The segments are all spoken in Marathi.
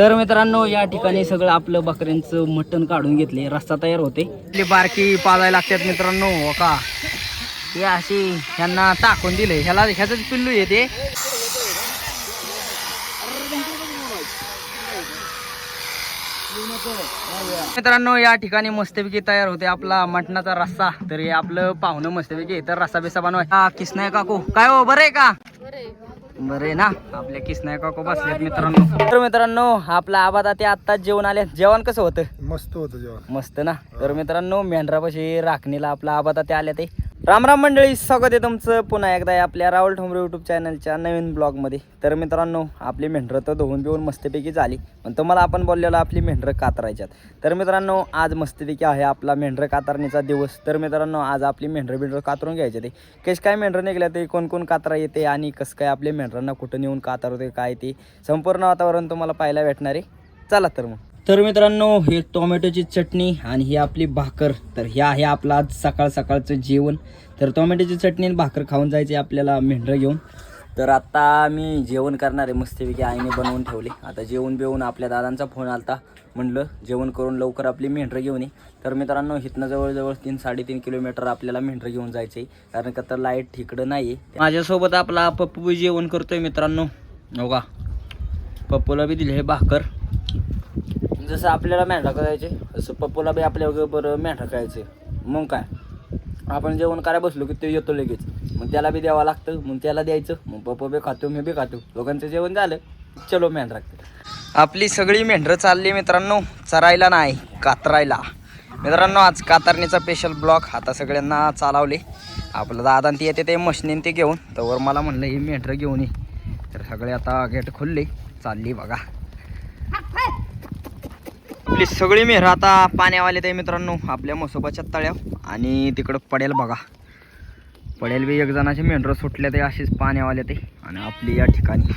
तर मित्रांनो या ठिकाणी सगळं आपलं बकऱ्यांचं मटण काढून घेतले. रस्ता तयार होते. आपली बारकी पाळायला लागतात मित्रांनो हो का? हे अशी ह्यांना टाकून दिले. ह्याला ह्याच पिल्लू येते मित्रांनो या ठिकाणी मस्तपैकी तयार होते आपला मटणाचा रस्सा. तर हे आपलं पाहुणं मस्तपैकी तर रस्सा बिस्सा बनवाय हा किसनाय काकू? काय हो बरं आहे का? बरं आहे ना? आपल्या किसनाय काकू बसलेत मित्रांनो. तर मित्रांनो आपला आबादा ते आत्ताच जेवण आले. जेवण कसं होतं? मस्त होतं जेवण. मस्त ना? तर मित्रांनो मेंढरापाशी राखणीला आपला आबादा ते आले ते. राम राम मंडळी स्वागत आहे तुमचं. पुन्हा एकदा आपल्या राहुल ठोंबरे यूट्यूब चॅनलच्या नवीन ब्लॉगमध्ये तर मित्रांनो आपली मेंढरं तर धुवून बिवून मस्तपैकी झाली. पण तुम्हाला आपण बोललेलो आपली मेंढरं कातरायच्यात. तर मित्रांनो आज मस्तपैकी आहे आपला मेंढरं कातरणीचा दिवस. तर मित्रांनो आज आपली मेंढरं बिंढरं कातरून घ्यायचे ते. कश काय मेंढरं निघल्या ते कोण कोण कातरा येते आणि कसं काय आपल्या मेंढरांना कुठं नेऊन कातरते काय ते संपूर्ण वातावरण तुम्हाला पाहायला भेटणार आहे. चला तर मग. तर मित्रांनो हे टोमॅटोची चटणी आणि ही आपली भाकर. तर हे आहे आपलं आज सकाळ सकाळचं जेवण. तर टोमॅटोची चटणी आणि भाकर खाऊन जायचे आपल्याला मेंढरं घेऊन. तर आता मी जेवण करणार आहे मस्तपैकी आईने बनवून ठेवले. आता जेवण बिवून आपल्या दादांचा फोन आलता. म्हणलं जेवण करून लवकर आपली मेंढरं घेऊन ये. तर मित्रांनो इथनं जवळजवळ तीन साडेतीन किलोमीटर आपल्याला मेंढरं घेऊन जायचं आहे कारण का तर लाइट ठिकडं नाही आहे माझ्यासोबत आपला पप्पू जेवण करतोय मित्रांनो. हो का पप्पूला बी दिले हे भाकर. जसं आपल्याला मेंढरा करायचे तसं पप्पूला बी आपल्या बरं मेंढरा करायचे. मग काय? आपण जेवण करायला बसलो की ते येतो लगेच. मग त्याला बी द्यावं लागतं मग त्याला द्यायचं. मग पप्पा बी खातो मी बी खातो. दोघांचं जेवण झालं. चलो मेंढरा आपली सगळी मेंढरं चालली मित्रांनो चरायला नाही कातरायला. मित्रांनो आज कातरणीचा स्पेशल ब्लॉक आता सगळ्यांना चालवले. आपलं दादा ते येते ते मशनीन ते घेऊन. तर मला म्हणलं ही मेंढरं घेऊन ये. तर सगळे आता गेट खोलले. चालली बघा. आपली सगळी मेहर आता पाण्यावाले ते मित्रांनो आपल्या मसोबाच्या तळ्याव आणि तिकडं पडेल बघा. पडेल बी एक जणाचे मेंढरं सुटले ते अशीच पाण्यावाले ते. आणि आपली या ठिकाणी.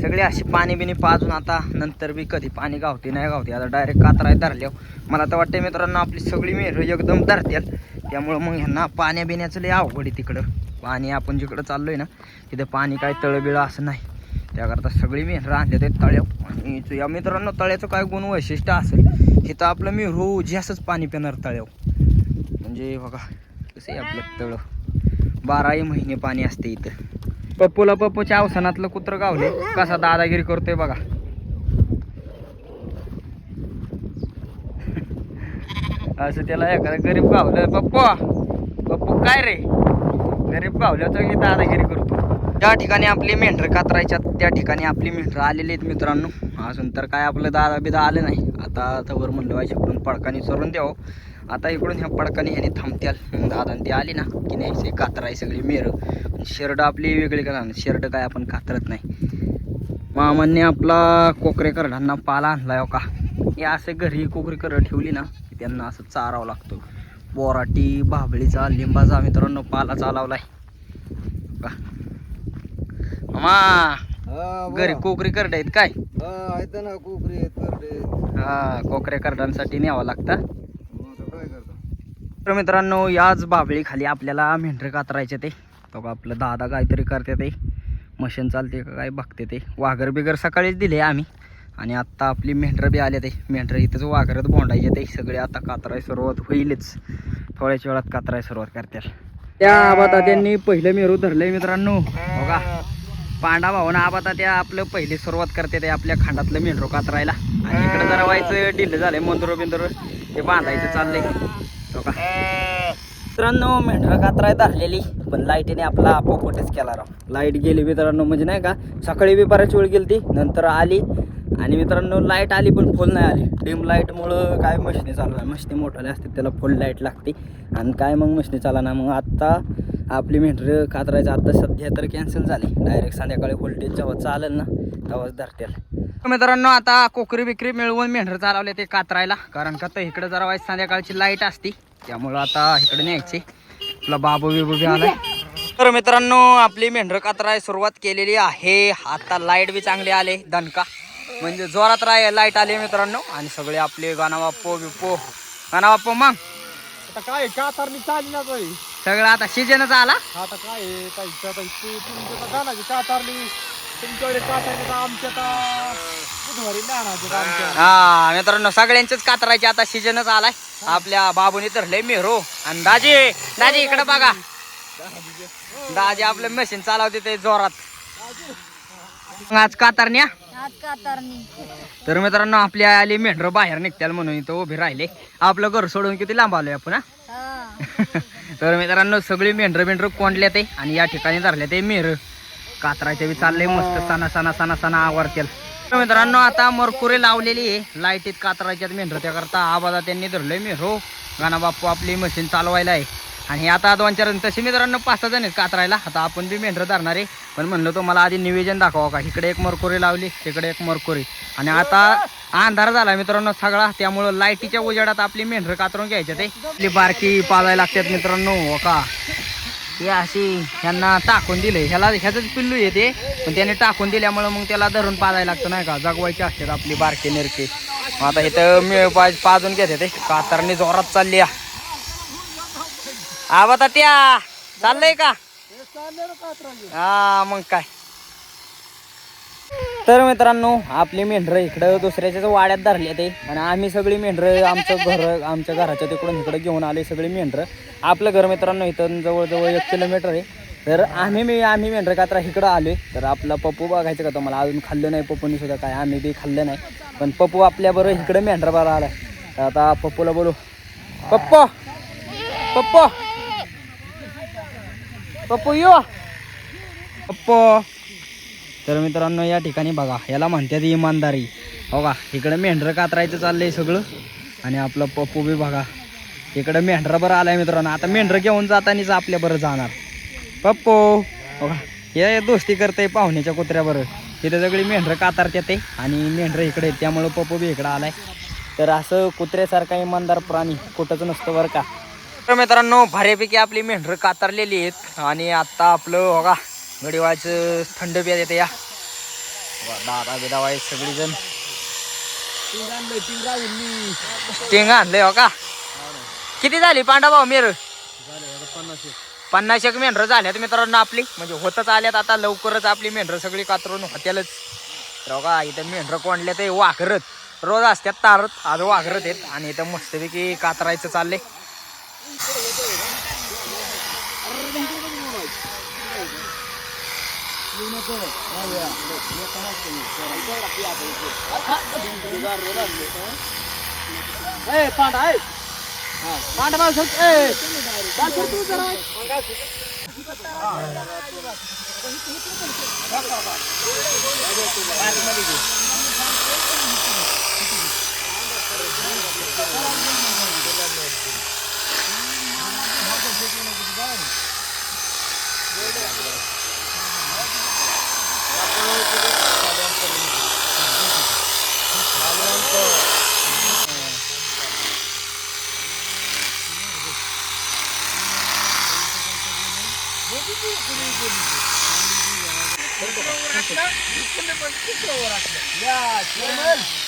सगळे अशी पाणी बिनी पाजून आता नंतर बी कधी पाणी गावते नाही गावते. आता डायरेक्ट कातराय धरल्या मला तर वाटतं मित्रांनो आपली सगळी मेहरं एकदम धरतील त्यामुळं मग ह्यांना पाण्या बिण्याचं लय अवघड आहे तिकडं. पाणी आपण जिकडं चाललोय ना तिथं पाणी काय तळबिळं असं नाही. त्याकरता सगळी मी आणले ते तळ्याव आणि इथं या मित्रांनो तळ्याचं काय गुण वैशिष्ट्य असेल इथं आपलं मी रोज असंच पाणी पिणार तळ्याव म्हणजे बघा कसं आहे आपलं तळं. बाराही महिने पाणी असते इथं. पप्पूला पप्पूच्या अवसानातलं कुत्र गावले कसा दादागिरी करतोय बघा. असं त्याला एखादा गरीब गावलं पप्पू पप्पू काय रे? गरीब गावल्याचं दादागिरी करतो. त्या ठिकाणी आपली मेंढरं कातरायच्यात त्या ठिकाणी आपली मेंढरं आलेली आहेत मित्रांनो. अजून तर काय आपलं दादा बिदा आलं नाही. आता तवर म्हणलं पाहिजे इकडून पडकानी चरून द्यावं. आता इकडून ह्या पडकानी ह्याने थांबत्याल. मग दादा ती आली ना की नाही कातराय सगळी मेरं. शर्ट आपली वेगळी करा शर्ट काय आपण कातरत नाही. मामांनी आपला कोकरे करडांना पाला आणला हो का? हे असे घरी कोकरे करड ठेवली ना की त्यांना असं चारावं लागतो. बोराटी भाबळीचा लिंबाचा मित्रांनो पाला चालवलाय. हो का? मामा घरी कोकरी करड आहेत काय? आहेत ना कोकरी आहेत करडे हा कोकऱ्या करडांसाठी न्यावं लागतं. काय करता? तर मित्रांनो याच बाबळी खाली आपल्याला मेंढरं कातरायचे ते. तो का आपलं दादा काहीतरी करते ते. मशीन चालते का काय बघते ते. वाघर बिगर सकाळीच दिले आम्ही. आणि आत्ता आपली मेंढरं बी आले ते. मेंढरं इथंच वाघरत बोंडायचे ते. सगळे आता कातराय सुरुवात होईलच. थोड्याच वेळात कातराय सुरुवात करतील. त्या आबाता त्यांनी पहिलं मेरू धरलंय मित्रांनो. बघा. पांडा भाऊन आबाता त्या आपलं पहिली सुरुवात करते ते आपल्या खांडातलं मेंढरो कातरायला आणि इकडे जरा व्हायचं ढिल्लं झालंय मंदुरो बिंदुरो. ते बांधायचं चाललंय. हो का? मित्रांनो मेंढरं कातराय धरलेली पण लाईटीने आपला आपोपटच केला राव. लाइट गेली मित्रांनो म्हणजे नाही का सकाळी बी बऱ्याच वेळ गेली ती नंतर आली. आणि मित्रांनो लाइट आली पण फुल नाही आली. डिम लाईटमुळं काय मशिनी चालू आहे. मशिनी मोठाले असते त्याला फुल लाइट लागते. आणि काय मग मशिनी चाला ना मग आत्ता आपली मेंढरं कातरायचं आता सध्या तर कॅन्सल झाली डायरेक्ट संध्याकाळी व्होल्टेज जेव्हा चालेल ना तेव्हाच धरतील. मित्रांनो आता कोकरी बिकरी मिळवून मेंढर चालवले ते कातरायला. कारण का तर इकडे जरा वाईट संध्याकाळची लाइट असती. त्यामुळं आता इकडे न्यायची. आपला बाबू बिबू बी आलाय. तर मित्रांनो आपली मेंढर कातराय सुरुवात केलेली आहे. आता लाइट बी चांगली आले दणका. म्हणजे जोरात राय लाइट आली मित्रांनो. आणि सगळे आपले गाणा बाप्पो बिप्पो गाणा बाप्पो मग. आता काय कातारणी चालली ना काही सगळं आता सीजनच आला. आता काय आहे? काही आता इथे तुमच्या आता गाणाची कातारली. तुमच्याकडे कातारली तर आमच्या आता बुधवारी ज्ञानाचे आमच्या. हा मित्रांनो सगळ्यांचेच कातरायचे आता सीजनच आलाय. आपल्या बाबूने तर लय मेहरो. आणि दाजी दाजी इकडे बघा. दाजी आपलं मशीन चालवते ते जोरात. आज कातरण्या? आज कातारणी. तर मित्रांनो आपल्या आली मेंढर बाहेर निघत्याल म्हणून इथं उभे राहिले. आपलं घर सोडून किती लांब आलोय आपण हा? हा. तर मित्रांनो सगळी मेंढर मेंढर कोंडल्या ते आणि या ठिकाणी धरल्या ते मेहर कातराचे बी चालले मस्त सणा सणा सणा सणा आवरतील. तर मित्रांनो आता मरकुरे लावलेली आहे. लाईटीत कातराच्यात मेंढर. त्याकरता आवाजा त्यांनी धरलंय मेहरो गाणा बाप्पू आपली मशीन चालवायला आहे. आणि आता दोन चार तसे मित्रांनो पाच सहा जण आहेत कातरायला. आता आपण बी मेंढर धरणार आहे. पण म्हणलं तो मला आधी निवेदन दाखवा का? इकडे एक मरकुरी लावली तिकडे एक मरकुरी. आणि आता अंधार झाला मित्रांनो सगळा. त्यामुळं लाईटीच्या उजेडात आपली मेंढर कातरून घ्यायच्या ते. आपली बारकी पाजायला लागतात मित्रांनो हो का? हे अशी ह्यांना टाकून दिले ह्याला ह्याच पिल्लू येते पण त्याने टाकून दिल्यामुळं मग त्याला धरून पाजायला लागतं नाही का? जगवायचे असतात आपली बारके निरके. मग आता इथं मी पाज पाजून घेते ते. कातरणी जोरात चालली आहे. आवा त्या. चाललंय का? हा मग काय? तर मित्रांनो आपली मेंढरं इकडं दुसऱ्याच्याच वाड्यात धरली ते. आणि आम्ही सगळी मेंढरं आमचं घर आमच्या घराच्या तिकडून इकडं घेऊन आले सगळी मेंढरं. आपलं घर मित्रांनो इथं जवळजवळ एक किलोमीटर आहे. तर आम्ही मी आम्ही मेंढरं कात्रा इकडं आलो तर आपला पप्पू बघायचं का तुम्हाला? अजून खाल्लं नाही पप्पूनी सुद्धा काय? आम्ही बी खाल्लं नाही. पण पप्पू आपल्याबरोबर इकडं मेंढरा बरा आलाय. तर आता पप्पूला बोलू. पप्पा! पप्पा! पप्पू यो! पप्पा! तर मित्रांनो या ठिकाणी बघा याला म्हणतात इमानदारी. हो का? इकडं मेंढरं कातरायचं चाललंय सगळं. आणि आपलं पप्पू बी बघा इकडं मेंढरं बरं आलाय मित्रांनो. आता मेंढरं घेऊन जातानीच आपल्या बरं जाणार. पप्पू हो का? हे दोस्ती करते पाहुण्याच्या कुत्र्याबरोबर तिथे सगळी मेंढरं कातरतात ते. आणि मेंढरं इकडे आहेत त्यामुळं पप्पू बी इकडं आलाय. तर असं कुत्र्यासारखा इमानदार प्राणी कुठंच नसतं बरं का. तर मित्रांनो भाऱ्यापैकी आपली मेंढरं कातरलेली आहेत. आणि आत्ता आपलं हो का? गडीवायचं थंड पिया येते या. दादा बिदावाय सगळीजण. टिंग आणलंय हो का? किती झाली पांडा भाऊ मेर? पन्नास एक मेंढरं झाल्यात मित्रांनो आपली. म्हणजे होतच आल्यात आता लवकरच आपली मेंढरं सगळी कातरून होत्यालच. तर हो का इथं मेंढरं कोंडले ते वाघरत. रोज असतात तारत आज वाघरत आहेत. आणि इथं मस्तपैकी कातरायचं चाललंय. ए पांडा आहे पांडा मला सांग ए पांडा तू जरा. Thank you. Ya, Cemal.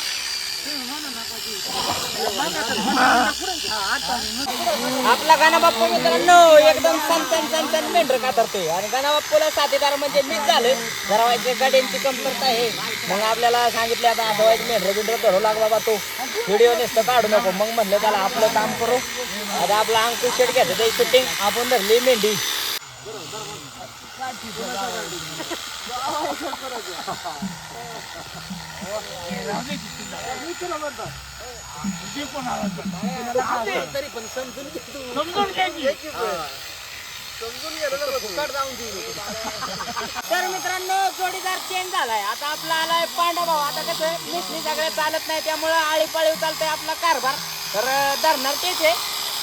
आपला गाणाबाप्पा मित्रांनो एकदम सनसन सनसन मेंढर कातरतोय. आणि गाणाबाप्पूला साथीदार म्हणजे मीच झालं धरावायचे गाड्यांची कमतरता आहे. मग आपल्याला सांगितले आता असं मेंढर बिंढर धरू लाग बाबा तो. व्हिडिओ नुसतं काढू नको. मग म्हणलं त्याला आपलं काम करू. आता आपला अंकुश शेट घ्यायचं ते शूटिंग आपण धरली मेंढी. तर मित्रांनो जोडीदार चेंज झालाय. आता आपला आलाय पांडा भाऊ आता कसं मिसनी सगळे चालत नाही त्यामुळं आळीपाळीव चालतंय आपला कारभार. तर धरणार तेच आहे.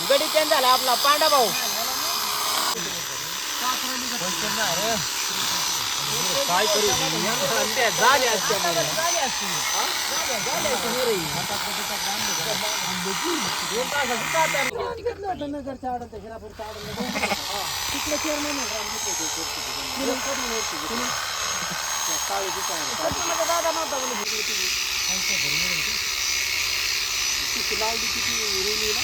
गडी चेंज झाला आपला पांडा भाऊ काय करू? झाले किती रेल्वे ना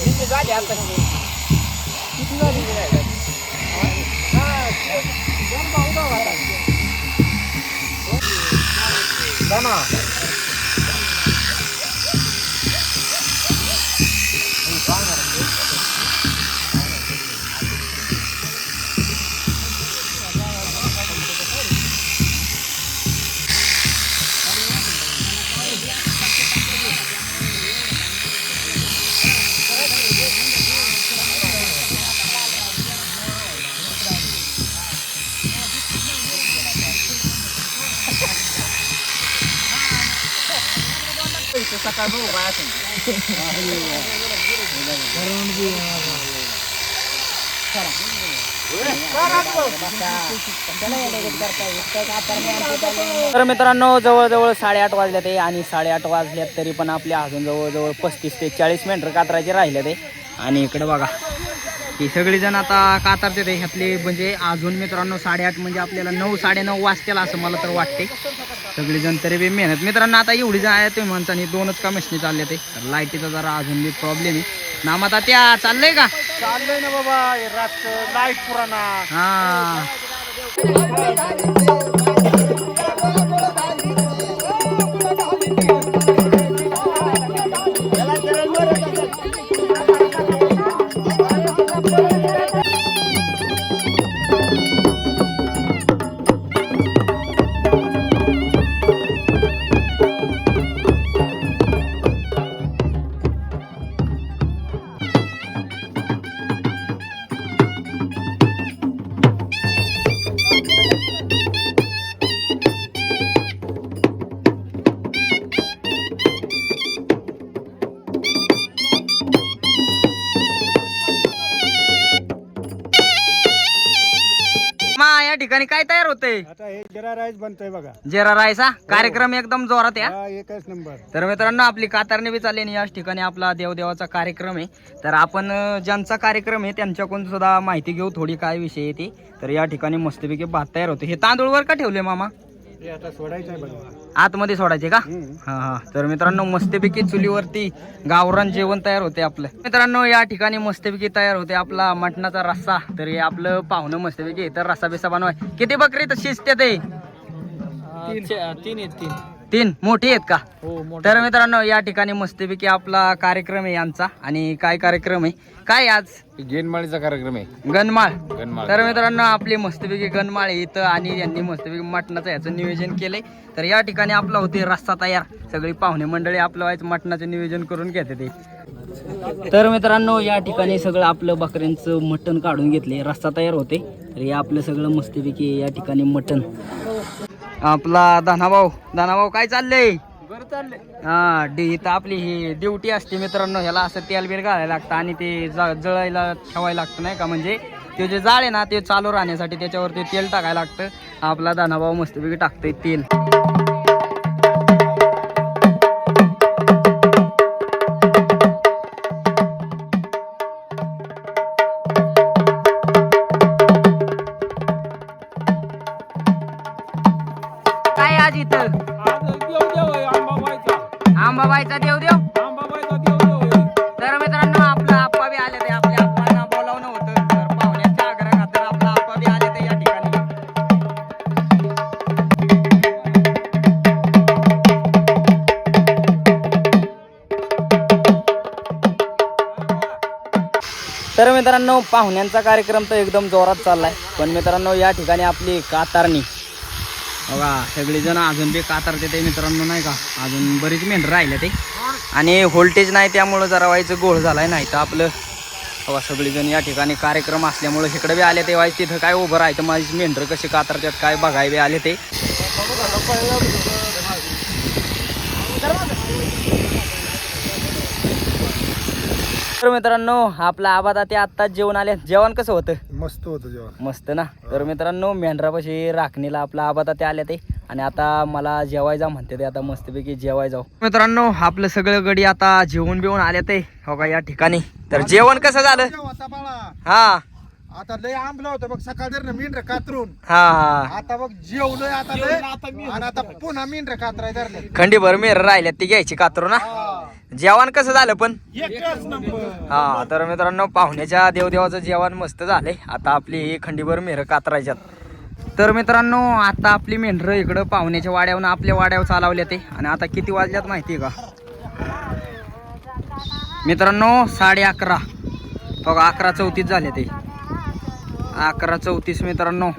किती झाली आता किती झाली दाना बघू काय असेल तर मित्रांनो जवळजवळ साडेआठ वाजल्यात आहे आणि साडेआठ वाजल्यात तरी पण आपल्या अजून जवळजवळ पस्तीस ते चाळीस मिनिट कातरायचे राहिले ते. आणि इकडे बघा ही सगळेजण आता कातारते ते. ह्यातले म्हणजे अजून मित्रांनो साडेआठ म्हणजे आपल्याला नऊ साडेनऊ वाजतील असं मला तर वाटते. सगळीजण तरी बी मेहनत. मित्रांनो आता एवढी आहे तुम्ही म्हणता आणि दोनच का मशनी चालले ते. तर लाईटीचा जरा अजून बी प्रॉब्लेम आहे. नाम आता त्या चाललंय का? चाललंय ना बाबा हे रात लाइट पुराणा. हा. ठिकाणी काय तयार होतंय? आता हे जिरा राईस बनतोय बघा. जेरा रायसा कार्यक्रम एकदम जोरात या हा? एकच नंबर. तर मित्रांनो आपली कातारणी बी चालली आणि याच ठिकाणी आपला देवदेवाचा कार्यक्रम आहे. तर आपण अं, ज्यांचा कार्यक्रम आहे त्यांच्याकडून सुद्धा माहिती घेऊ थोडी काय विषय आहे ती. तर या ठिकाणी मस्तपैकी भात तयार होते हे तांदूळवर का ठेवले मामा? हे आता सोडायचं आहे बघा. आतमध्ये सोडायचे का. हा हा. तर मित्रांनो मस्तपैकी चुलीवरती गावरान जेवण तयार होते आपलं. मित्रांनो या ठिकाणी मस्तपैकी तयार होते आपला मटणाचा रस्सा. तर हे आपलं पाहुणं मस्तपैकी तर रस्सा बिस्सा बनवाय. किती बकरी तर शिजते ते. तीन आहेत तीन. तीन मोठी आहेत का? हो तर मित्रांनो या ठिकाणी मस्तपैकी आपला कार्यक्रम आहे यांचा आणि काय कार्यक्रम आहे? काय आज? गेनमाळीचा कार्यक्रम आहे. गणमाळ. गणमाळ. तर मित्रांनो आपली मस्तपैकी गणमाळ आहे इथं आणि यांनी मस्तपैकी मटणाचं याचं नियोजन केलंय. तर या ठिकाणी आपला होते रस्ता तयार. सगळी पाहुणे मंडळी आपलं व्हायचं मटणाचं नियोजन करून घेते ते. तर मित्रांनो या ठिकाणी सगळं आपलं बकऱ्यांचं मटण काढून घेतले रस्ता तयार होते तर हे आपलं सगळं मस्तपैकी या ठिकाणी मटण. आपला दानाभाऊ दानाभाऊ काय चाललंय? बरं चाललंय. हा डी इथं आपली ही ड्युटी असते मित्रांनो ह्याला असं तेल बिल घालायला लागतं आणि ते ज- जळायला ठेवायला लागतं नाही का? म्हणजे ते जे जाळ आहे ना ते चालू राहण्यासाठी त्याच्यावरती तेल टाकायला लागतं. आपला दानाभाऊ मस्तपैकी टाकतोय तेल. काय आज इथं? आंबाबाईचा आंबाबाईचा देव तर मित्रांनो आपलं आप्पा बी आले ते आपल्या आप्पांना बोलावणं होतं. तर पाहुण्याच्या आग्रह खातर आपला आप्पा बी आले ते या ठिकाणी. तर मित्रांनो पाहुण्यांचा कार्यक्रम तर एकदम जोरात चाललाय. पण मित्रांनो या ठिकाणी आपली कातारणी. बघा सगळेजण अजून बी कातारते ते मित्रांनो नाही का? अजून बरीच मेंढर राहिले ते. आणि व्होल्टेज नाही त्यामुळं जरा व्हायचं गोळ झालाय नाही तर आपलं. बघा सगळेजण या ठिकाणी कार्यक्रम असल्यामुळं इकडे बी आले तेव्हा तिथं काय उभं राहायचं माझी मेंढर कशी कातरतात काय बघाय बी आले ते. तर मित्रांनो आपला आबादा ते आत्ताच जेवण आले. जेवण कसं होतं? मस्त होतं जेवण. मस्त ना? तर मित्रांनो मेंढरापाशी राखणीला आपला आबादा ते आले ते. आणि आता मला जेवाय जा म्हणते ते. आता मस्तपैकी जेवाय जाऊ. मित्रांनो आपलं सगळं गडी आता जेवण बिवून आले ते. हो का या ठिकाणी. तर जेवण कसं झालं? आता बाळा. हा. आता लय आंबलं होतं बघ सकाळ मेंढर कातरून. हा हा. आता बघ जेवलोय आता लय. आणि आता पुन्हा मेंढर कातराय धरले खंडीभर मेर राहिल्यात ती घ्यायची कातरू ना जेवण कसं झालं पण? हा तर मित्रांनो पाहुण्याच्या देवदेवाचं जेवण मस्त झालंय. आता आपली ही खंडीभर मेहर कातरायच्यात. तर मित्रांनो आता आपली मेंढरं इकडं पाहुण्याच्या वाड्यावरून आपल्या वाड्यावर चालवले ते. आणि आता किती वाजल्यात माहिती का? मित्रांनो साडे अकरा. बघा अकरा चौतीस झाले ते. अकरा चौतीस मित्रांनो.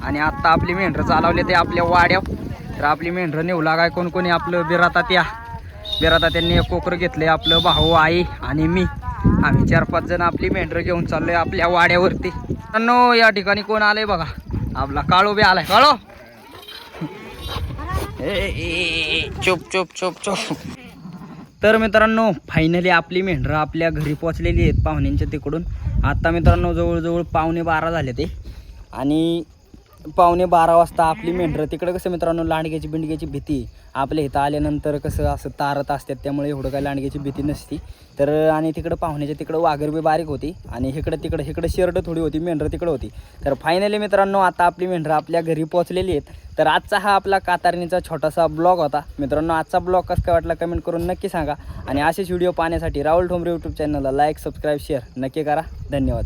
आणि आत्ता आपली मेंढरं चालवले ते आपल्या वाड्यावर. तर आपली मेंढरं नेऊ लागाय कोण कोणी आपलं बिराता त्या विरादा त्यांनी एक कोकरं घेतले आपलं भाऊ आई आणि मी. आम्ही चार पाच जण आपली मेंढरं घेऊन चाललोय आपल्या वाड्यावरती. नो या ठिकाणी कोण आलंय बघा. आपला काळो बी आलाय. काळो! ए, चुप चुप चुप चुप. तर मित्रांनो फायनली आपली मेंढरं आपल्या घरी पोचलेली आहेत पाहुण्यांच्या तिकडून. आता मित्रांनो जवळजवळ पावणे बारा झाले ते. आणि पावणे बारा वाजता आपली मेंढरं. तिकडं कसं मित्रांनो लांडग्याची बिंडग्याची भीती. आपल्या इथं आल्यानंतर कसं असं तारत असतात त्यामुळे एवढं काय लांडग्याची भीती नसती. तर आणि तिकडं पाहुण्याच्या तिकडं वाघर बी बारीक होती. आणि इकडं तिकडं इकडं शर्ट थोडी होती मेंढरं तिकडं होती. तर फायनली मित्रांनो आता आपली मेंढरं आपल्या घरी पोहोचलेली आहेत. तर आजचा हा आपला कातारणीचा छोटासा ब्लॉग होता. मित्रांनो आजचा ब्लॉग कसं काय वाटला कमेंट करून नक्की सांगा. आणि असेच व्हिडिओ पाहण्यासाठी राहुल ठोंबरे यूट्यूब चॅनलला लाईक सबस्क्राईब शेअर नक्की करा. धन्यवाद.